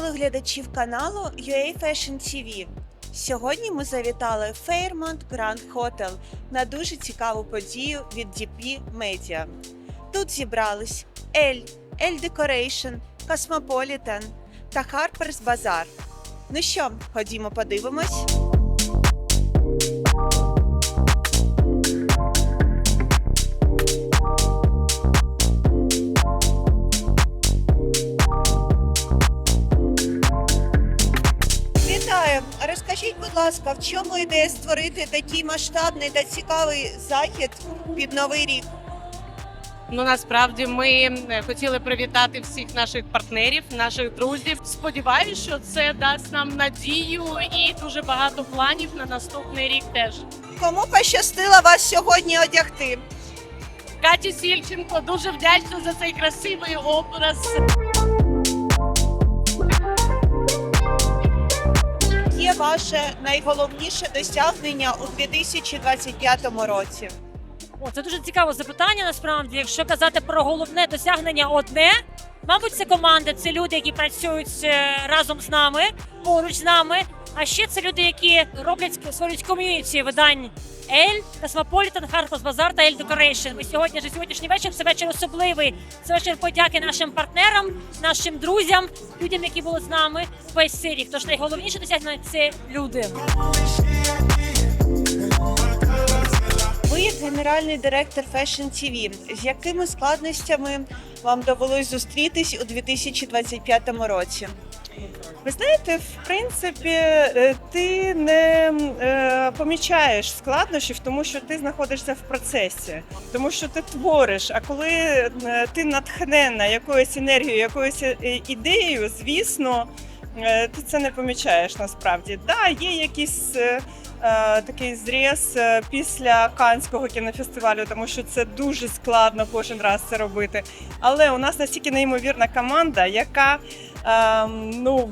Телеглядачів каналу UA Fashion TV. Сьогодні ми завітали в Fairmont Grand Hotel на дуже цікаву подію від DP Media. Тут зібрались L, L Decoration, Cosmopolitan та Harper's Bazaar. Ну що, ходімо подивимось. Розкажіть, будь ласка, в чому ідея створити такий масштабний та цікавий захід під новий рік? Ну насправді ми хотіли привітати всіх наших партнерів, наших друзів. Сподіваюсь, що це дасть нам надію і дуже багато планів на наступний рік. Теж Кому пощастило вас сьогодні одягти? Каті Сільченко дуже вдячна за цей красивий образ. Ваше найголовніше досягнення у 2025 році? О, це дуже цікаве запитання. Насправді, якщо казати про головне досягнення, одне, мабуть, це команда, це люди, які працюють е, разом з нами, поруч з нами. А ще це люди, які роблять створюють ком'юніті видань Ель, Cosmopolitan, Harper's Bazaar та Ель Decoration. Ми сьогодні ж сьогоднішній вечір це вечір особливий. Це вечір подяки нашим партнерам, нашим друзям, людям, які були з нами весь цей рік. Тож найголовніше досягнення це люди. Ви генеральний директор Fashion TV. З якими складностями вам довелось зустрітись у 2025 році? Ви знаєте, в принципі, е, ти не е, помічаєш складнощів, тому що ти знаходишся в процесі, тому що ти твориш. А коли е, ти натхнена якоюсь енергією, якоюсь е, ідеєю, звісно, е, ти це не помічаєш насправді. Да, є якийсь е, такий зріз після Канського кінофестивалю, тому що це дуже складно кожен раз це робити. Але у нас настільки неймовірна команда, яка ем, ну,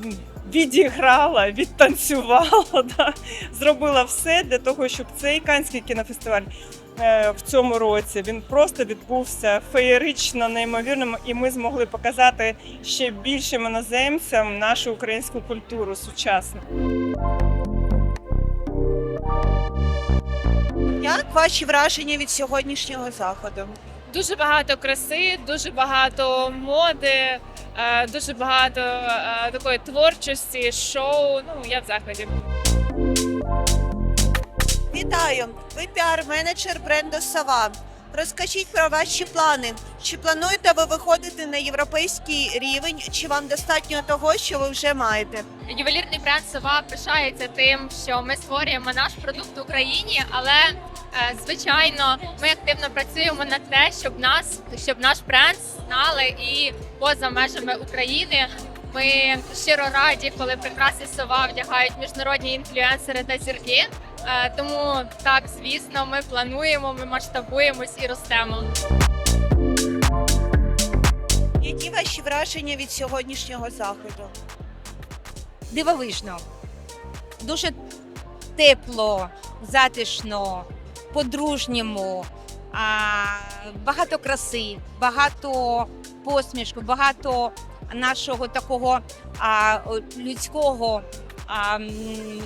відіграла, відтанцювала, да, зробила все для того, щоб цей канський кінофестиваль е, в цьому році він просто відбувся феєрично, неймовірним, і ми змогли показати ще більшим іноземцям нашу українську культуру сучасну. Як ваші враження від сьогоднішнього заходу? Дуже багато краси, дуже багато моди, дуже багато е, такої творчості, шоу. Ну я в захваті. Вітаю! Ви піар-менеджер бренду Сава. Розкажіть про ваші плани. Чи плануєте ви виходити на європейський рівень, чи вам достатньо того, що ви вже маєте? Ювелірний бренд Сова пишається тим, що ми створюємо наш продукт в Україні, але е, звичайно ми активно працюємо на те, щоб нас щоб наш бренд знали і поза межами України. Ми щиро раді, коли прикраси сова вдягають міжнародні інфлюенсери та зірки. Е, Тому так, звісно, ми плануємо, ми масштабуємось і ростемо. Які ваші враження від сьогоднішнього заходу? дивовижно. Дуже тепло, затишно, по-дружньому, багато краси, багато посмішку, багато нашого такого людського,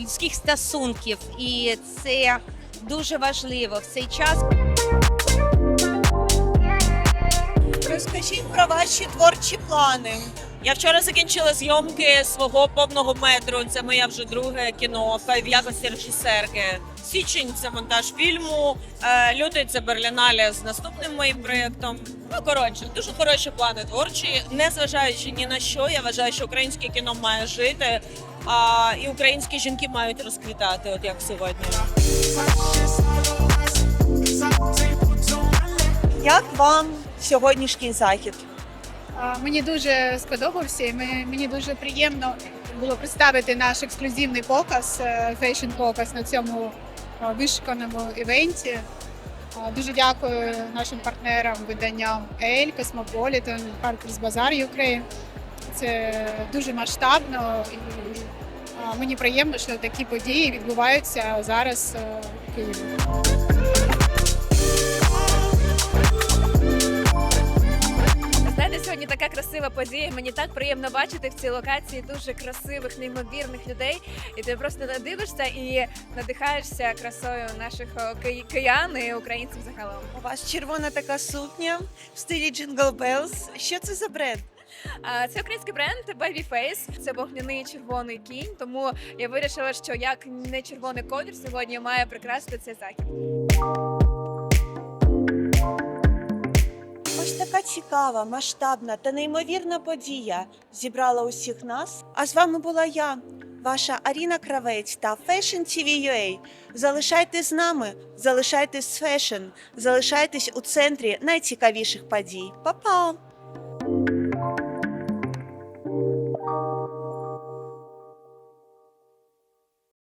людських стосунків. І це дуже важливо в цей час. Розкажіть про ваші творчі плани. Я вчора закінчила зйомки свого повного метру. Це моє вже друге кіно в якості режисерки. Січень це монтаж фільму. е, Лютий це Берлінале з наступним моїм проєктом. Ну коротше, дуже хороші плани творчі. Незважаючи ні на що, я вважаю, що українське кіно має жити. А і українські жінки мають розквітати, от як сьогодні. Як вам сьогоднішній захід? А, Мені дуже сподобався, і ми- мені дуже приємно було представити наш ексклюзивний показ, фейшн показ на цьому вишуканому івенті. Дуже дякую нашим партнерам виданням Ель, Космополітен, Харкерс Базар Юкрейн. Це дуже масштабно і мені приємно, що такі події відбуваються зараз е, в Києві. Подія. Мені так приємно бачити в цій локації дуже красивих, неймовірних людей. І ти просто дивишся і надихаєшся красою наших ки- киян і українців загалом. У вас червона така сукня в стилі Jingle Bells. Що це за бренд? А, Це український бренд Babyface. Це вогняний червоний кінь. Тому я вирішила, що як не червоний колір сьогодні має прикрасити цей захід. Ось така цікава, масштабна та неймовірна подія зібрала усіх нас. А з вами була я, ваша Аріна Кравець та Fashion TV UA. Залишайтесь з нами, залишайтесь з фешн, залишайтесь у центрі найцікавіших подій. Па-па!